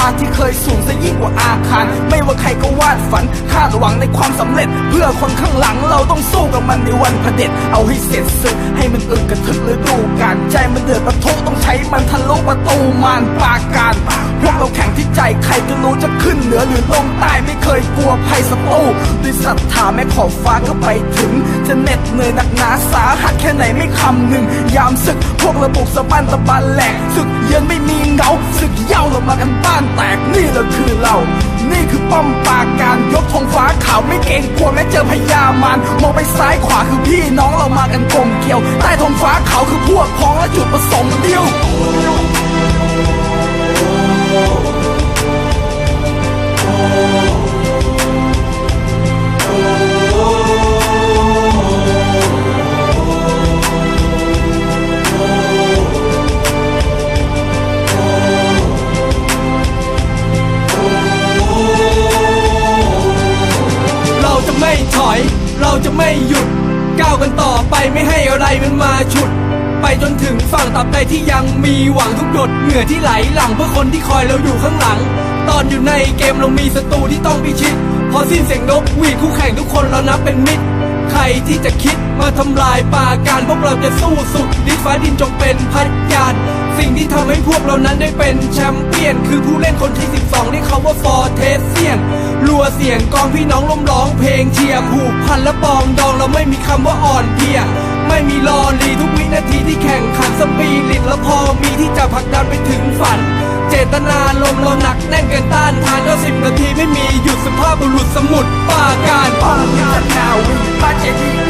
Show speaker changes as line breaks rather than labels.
hot, you เคยสูงซะยิ่งกว่าอาคาร ไม่ว่าใครก็วาดฝัน คาดหวังในความสำเร็จ เพื่อคนข้างหลังเราต้องสู้กับมันในวันเผด็จ เอาให้เสร็จสึกให้มันอึกกระทึกฤดูกาลใจมันเดือดประทุต้องใช้มันทะลุประตูมารปาการพวกเราแข่งที่ใจใครจะรู้จะขึ้นเหนือหรือลงใต้ไม่เคยกลัวภัยศัตรูด้วยศรัทธาแม้ขอบฟ้าก็ไปถึง จะเหน็ดเหนื่อยหนักหนาสาหัสแค่ไหนไม่คำหนึ่ง ยามศึกพวกระบบสะบันตะบันแหลกศึกเยือนไม่มีเงาศึกเย้าเรามากันบ้านแตกนี่แหละคือเรา นี่คือป้อมปราการยกธงฟ้าขาวไม่เกรงกลัวแม้เจอพญามารมองไปซ้ายขวาคือพี่น้องเรามากันกลมเกลียว ใต้ธงฟ้าขาวคือพวกพ้องและจุดประสงค์เดียว
อย เราจะไม่หยุด ก้าวกันต่อไปไม่ให้อะไรมันมาฉุด ไปจนถึงฝั่งตับใดที่ยังมีหวังทุกหยดเหงื่อที่ไหลหลังเพื่อคนที่คอยเราอยู่ข้างหลัง ตอนอยู่ในเกมเรามีศัตรูที่ต้องพิชิต พอสิ้นเสียงนกหวีดคู่แข่งทุกคนเรานับเป็นมิตรใครที่จะคิดมาทำลายปราการพวกเราจะสู้สุดดิฟ้าดินจงเป็นพัดยาน สิ่งที่ทำให้พวกเรานั้นได้เป็นแชมเปี้ยน คือผู้เล่นคนที่ 12 ที่เขาว่าฟอร์เทสเซียนรัวเสียงกองพี่น้องล้มร้องเพลงเชียร์ผูกพันและปองดองเราไม่มีคำว่าอ่อนเพลียไม่มีรอลีทุกวินาทีที่แข่งขันสปีริตและพอมีที่จะผลักดันไปถึงฝัน เจตนาลมเราหนักแน่นเกินต้านทานก็สิบนาทีไม่มีหยุดสภาพบุรุษสมุดปราการ
ป้องกันนาวิมาเจดีย์กลางน้ำสมุทรปราการเอฟ